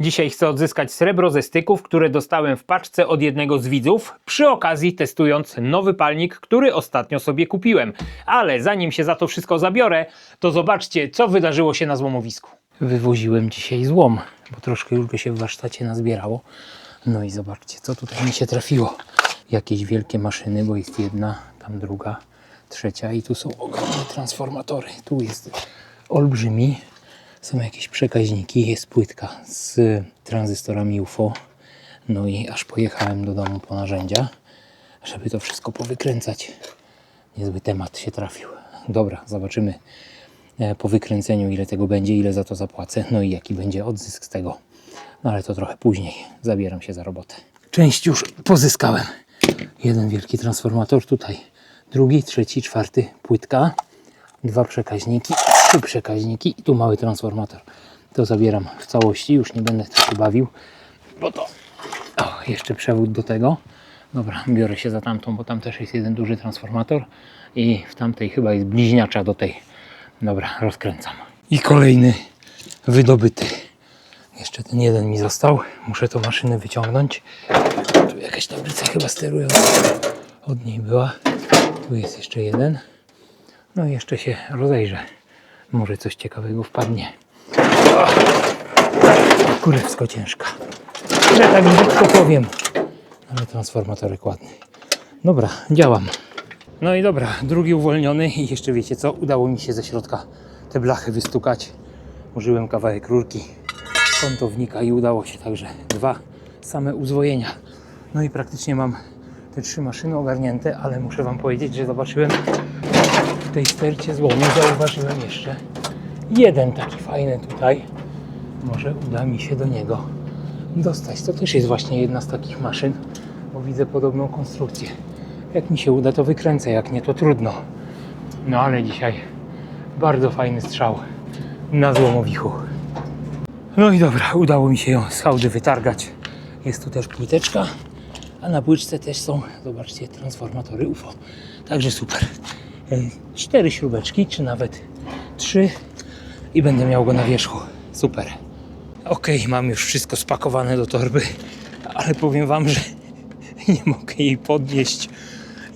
Dzisiaj chcę odzyskać srebro ze styków, które dostałem w paczce od jednego z widzów, przy okazji testując nowy palnik, który ostatnio sobie kupiłem. Ale zanim się za to wszystko zabiorę, to zobaczcie, co wydarzyło się na złomowisku. Wywoziłem dzisiaj złom, bo troszkę już go się w warsztacie nazbierało. No i zobaczcie, co tutaj mi się trafiło. Jakieś wielkie maszyny, bo jest jedna, tam druga, trzecia i tu są ogromne transformatory. Tu jest olbrzymi. Są jakieś przekaźniki, jest płytka z tranzystorami UFO. No i aż pojechałem do domu po narzędzia, żeby to wszystko powykręcać. Niezły temat się trafił. Dobra, zobaczymy e, po wykręceniu ile tego będzie, ile za to zapłacę, no i jaki będzie odzysk z tego. No ale to trochę później. Zabieram się za robotę. Część już pozyskałem. Jeden wielki transformator tutaj, drugi, trzeci, czwarty płytka, dwa przekaźniki, trzy przekaźniki i tu mały transformator. To zabieram w całości, już nie będę się bawił, bo to o, jeszcze przewód do tego. Dobra, biorę się za tamtą, bo tam też jest jeden duży transformator i w tamtej chyba jest bliźniacza do tej. Dobra, rozkręcam. I kolejny wydobyty. Jeszcze ten jeden mi został. Muszę tą maszynę wyciągnąć. Tu jakaś tablica chyba sterująca od niej była. Tu jest jeszcze jeden. No i jeszcze się rozejrzę. Może coś ciekawego wpadnie. Kurewsko ciężka. Że tak brzydko powiem. Ale transformatorek ładny. Dobra, działam. No i dobra, drugi uwolniony i jeszcze wiecie co? Udało mi się ze środka te blachy wystukać. Użyłem kawałek rurki kątownika i udało się także dwa same uzwojenia. No i praktycznie mam te trzy maszyny ogarnięte, ale muszę Wam powiedzieć, że zobaczyłem w tej stercie złomu, zauważyłem jeszcze jeden taki fajny tutaj. Może uda mi się do niego dostać. To też jest właśnie jedna z takich maszyn, bo widzę podobną konstrukcję. Jak mi się uda, to wykręcę, jak nie, to trudno. No ale dzisiaj bardzo fajny strzał na złomowichu. No i dobra, udało mi się ją z hałdy wytargać. Jest tu też płyteczka, a na płyczce też są, zobaczcie, transformatory UFO. Także super. E, Cztery śrubeczki, czy nawet trzy i będę miał go na wierzchu. Super. Ok, mam już wszystko spakowane do torby, ale powiem Wam, że nie mogę jej podnieść.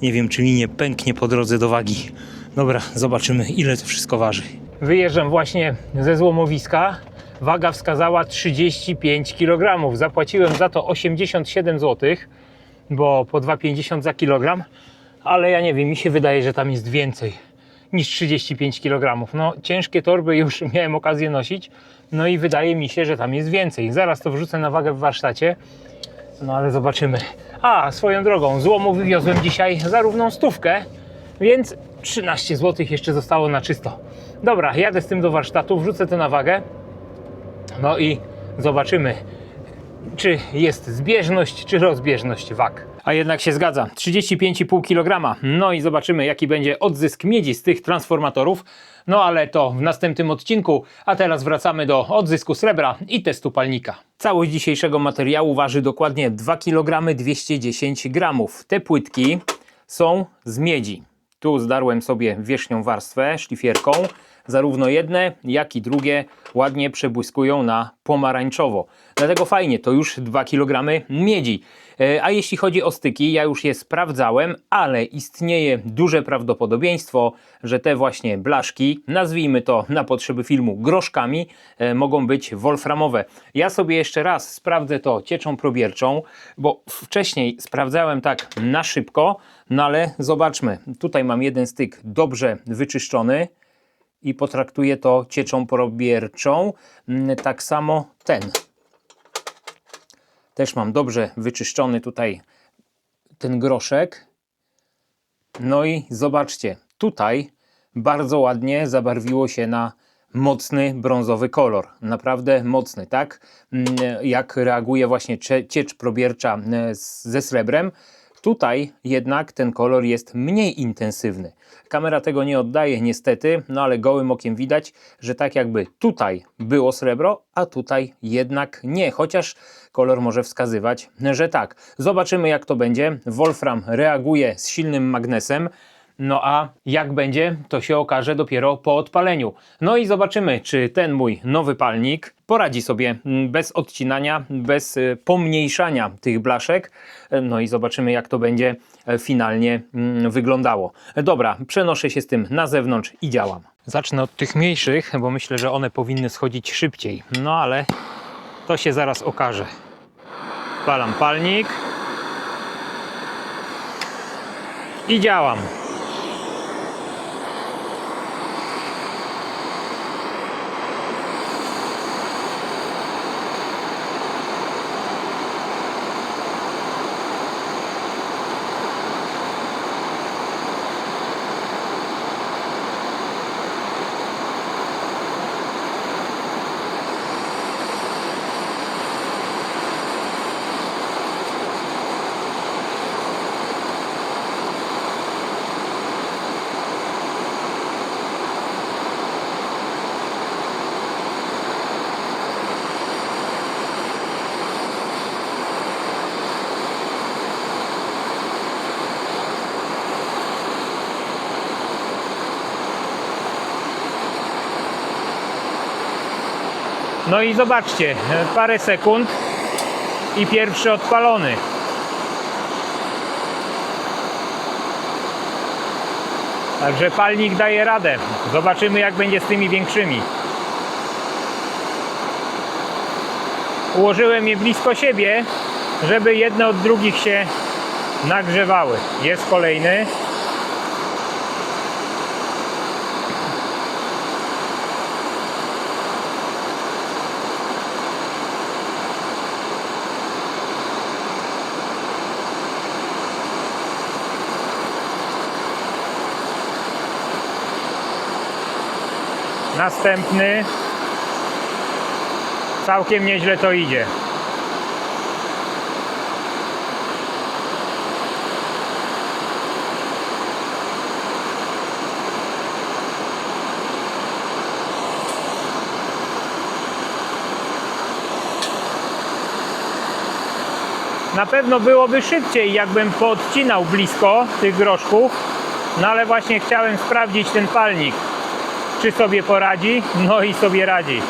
Nie wiem, czy mi nie pęknie po drodze do wagi. Dobra, zobaczymy, ile to wszystko waży. Wyjeżdżam właśnie ze złomowiska. Waga wskazała 35 kg. Zapłaciłem za to 87 zł, bo po 2,50 za kilogram. Ale ja nie wiem, mi się wydaje, że tam jest więcej niż 35 kg. No, ciężkie torby już miałem okazję nosić, no i wydaje mi się, że tam jest więcej. Zaraz to wrzucę na wagę w warsztacie, no ale zobaczymy. A, swoją drogą, złomu wywiozłem dzisiaj za równą stówkę, więc 13 zł jeszcze zostało na czysto. Dobra, jadę z tym do warsztatu, wrzucę to na wagę, no i zobaczymy, czy jest zbieżność, czy rozbieżność wag. A jednak się zgadza, 35,5 kg. No i zobaczymy, jaki będzie odzysk miedzi z tych transformatorów. No ale to w następnym odcinku, a teraz wracamy do odzysku srebra i testu palnika. Całość dzisiejszego materiału waży dokładnie 2 kg 210 g. Te płytki są z miedzi. Tu zdarłem sobie wierzchnią warstwę szlifierką. Zarówno jedne, jak i drugie ładnie przebłyskują na pomarańczowo. Dlatego fajnie, to już 2 kg miedzi. E, A jeśli chodzi o styki, ja już je sprawdzałem, ale istnieje duże prawdopodobieństwo, że te właśnie blaszki, nazwijmy to na potrzeby filmu groszkami, e, mogą być wolframowe. Ja sobie jeszcze raz sprawdzę to cieczą probierczą, bo wcześniej sprawdzałem tak na szybko, no ale zobaczmy. Tutaj mam jeden styk dobrze wyczyszczony i potraktuję to cieczą probierczą. Mm, Tak samo ten. Też mam dobrze wyczyszczony tutaj ten groszek. No i zobaczcie, tutaj bardzo ładnie zabarwiło się na mocny brązowy kolor. Naprawdę mocny, tak? Mm, Jak reaguje właśnie ciecz probiercza z- ze srebrem. Tutaj jednak ten kolor jest mniej intensywny. Kamera tego nie oddaje niestety, no ale gołym okiem widać, że tak jakby tutaj było srebro, a tutaj jednak nie, chociaż kolor może wskazywać, że tak. Zobaczymy jak to będzie. Wolfram reaguje z silnym magnesem. No a jak będzie, to się okaże dopiero po odpaleniu. No i zobaczymy, czy ten mój nowy palnik poradzi sobie mm, bez odcinania, bez y, pomniejszania tych blaszek. E, No i zobaczymy, jak to będzie e, finalnie mm, wyglądało. Dobra, przenoszę się z tym na zewnątrz i działam. Zacznę od tych mniejszych, bo myślę, że one powinny schodzić szybciej. No ale to się zaraz okaże. Palam palnik i działam. No i zobaczcie, e, parę sekund i pierwszy odpalony. Także palnik daje radę. Zobaczymy jak będzie z tymi większymi. Ułożyłem je blisko siebie, żeby jedne od drugich się nagrzewały. Jest kolejny. Następny. Całkiem nieźle to idzie. Na pewno byłoby szybciej, jakbym podcinał blisko tych groszków, no ale właśnie chciałem sprawdzić ten palnik czy sobie poradzi? No i sobie radzi.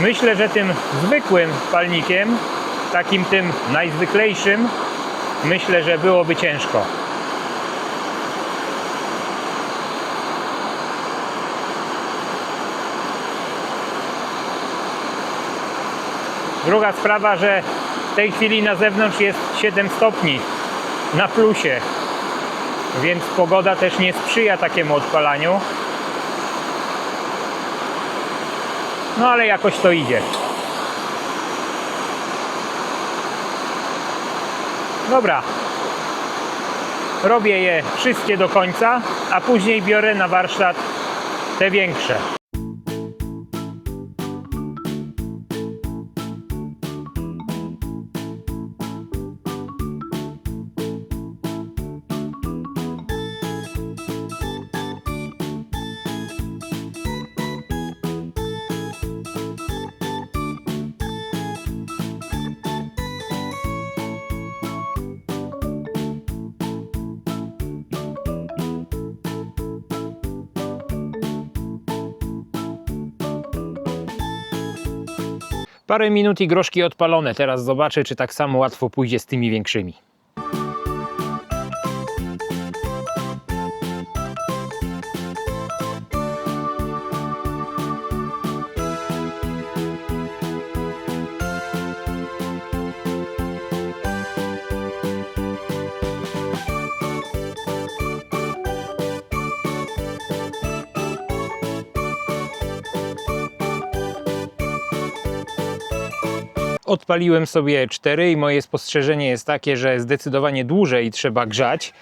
Myślę, że tym zwykłym palnikiem, takim tym najzwyklejszym, myślę, że byłoby ciężko. Druga sprawa, że w tej chwili na zewnątrz jest 7 stopni na plusie, więc pogoda też nie sprzyja takiemu odpalaniu. No ale jakoś to idzie. Dobra. Robię je wszystkie do końca, a później biorę na warsztat te większe. Parę minut i groszki odpalone. Teraz zobaczę, czy tak samo łatwo pójdzie z tymi większymi. Odpaliłem sobie cztery i moje spostrzeżenie jest takie, że zdecydowanie dłużej trzeba grzać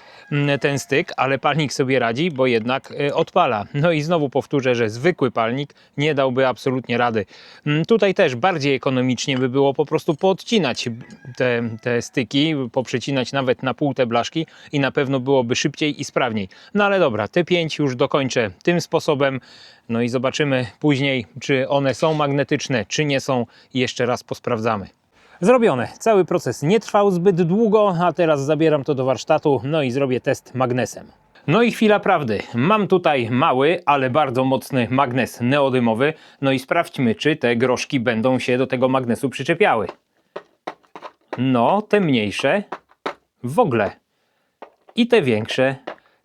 ten styk, ale palnik sobie radzi, bo jednak y, odpala. No i znowu powtórzę, że zwykły palnik nie dałby absolutnie rady. Mm, Tutaj też bardziej ekonomicznie by było po prostu poodcinać te, te styki, poprzecinać nawet na pół te blaszki i na pewno byłoby szybciej i sprawniej. No ale dobra, te pięć już dokończę tym sposobem. No i zobaczymy później, czy one są magnetyczne, czy nie są. Jeszcze raz posprawdzamy. Zrobione. Cały proces nie trwał zbyt długo, a teraz zabieram to do warsztatu, no i zrobię test magnesem. No i chwila prawdy. Mam tutaj mały, ale bardzo mocny magnes neodymowy. No i sprawdźmy, czy te groszki będą się do tego magnesu przyczepiały. No, te mniejsze w ogóle. I te większe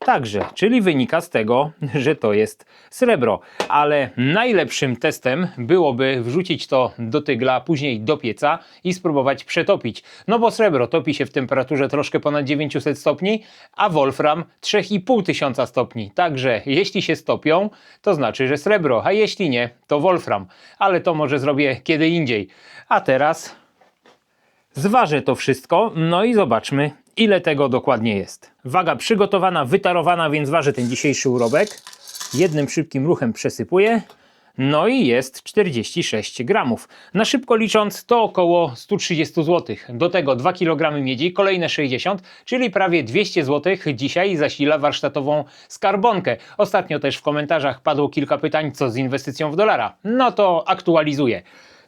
także. Czyli wynika z tego, że to jest srebro. Ale najlepszym testem byłoby wrzucić to do tygla, później do pieca i spróbować przetopić. No bo srebro topi się w temperaturze troszkę ponad 900 stopni, a wolfram 3500 stopni. Także jeśli się stopią, to znaczy, że srebro, a jeśli nie, to wolfram. Ale to może zrobię kiedy indziej. A teraz Zważę to wszystko, no i zobaczmy, ile tego dokładnie jest. Waga przygotowana, wytarowana, więc waży ten dzisiejszy urobek. Jednym szybkim ruchem przesypuję. No i jest 46 gramów. Na szybko licząc to około 130 zł. Do tego 2 kg miedzi, kolejne 60, czyli prawie 200 zł dzisiaj zasila warsztatową skarbonkę. Ostatnio też w komentarzach padło kilka pytań, co z inwestycją w dolara. No to aktualizuję.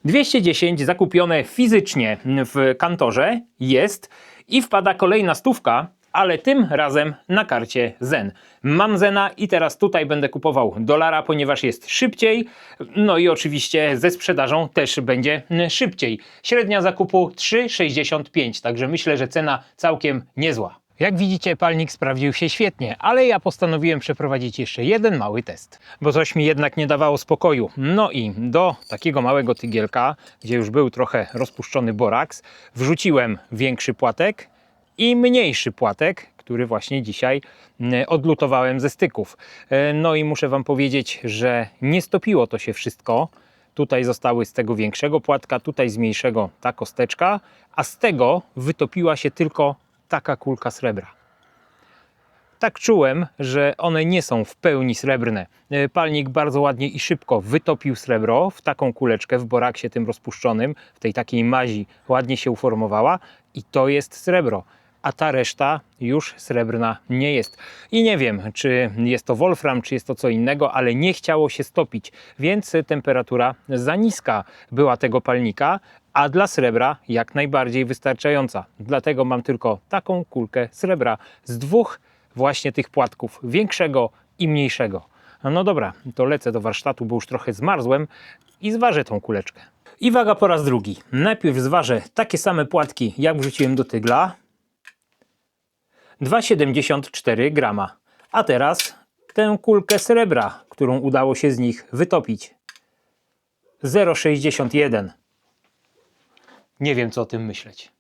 210 zakupione fizycznie w kantorze jest i wpada kolejna stówka, ale tym razem na karcie Zen. Mam Zena i teraz tutaj będę kupował dolara, ponieważ jest szybciej. No i oczywiście ze sprzedażą też będzie szybciej. Średnia zakupu 3,65, także myślę, że cena całkiem niezła. Jak widzicie, palnik sprawdził się świetnie, ale ja postanowiłem przeprowadzić jeszcze jeden mały test, bo coś mi jednak nie dawało spokoju. No i do takiego małego tygielka, gdzie już był trochę rozpuszczony boraks, wrzuciłem większy płatek i mniejszy płatek, który właśnie dzisiaj mm, odlutowałem ze styków. E, No i muszę Wam powiedzieć, że nie stopiło to się wszystko. Tutaj zostały z tego większego płatka, tutaj z mniejszego ta kosteczka, a z tego wytopiła się tylko taka kulka srebra. Tak czułem, że one nie są w pełni srebrne. E, Palnik bardzo ładnie i szybko wytopił srebro w taką kuleczkę w boraksie tym rozpuszczonym, w tej takiej mazi ładnie się uformowała i to jest srebro. A ta reszta już srebrna nie jest. I nie wiem, czy jest to wolfram, czy jest to co innego, ale nie chciało się stopić, więc temperatura za niska była tego palnika, a dla srebra jak najbardziej wystarczająca. Dlatego mam tylko taką kulkę srebra z dwóch właśnie tych płatków, większego i mniejszego. No dobra, to lecę do warsztatu, bo już trochę zmarzłem i zważę tą kuleczkę. I waga po raz drugi. Najpierw zważę takie same płatki, jak wrzuciłem do tygla. 2,74 grama. A teraz tę kulkę srebra, którą udało się z nich wytopić. 0,61. Nie wiem, co o tym myśleć.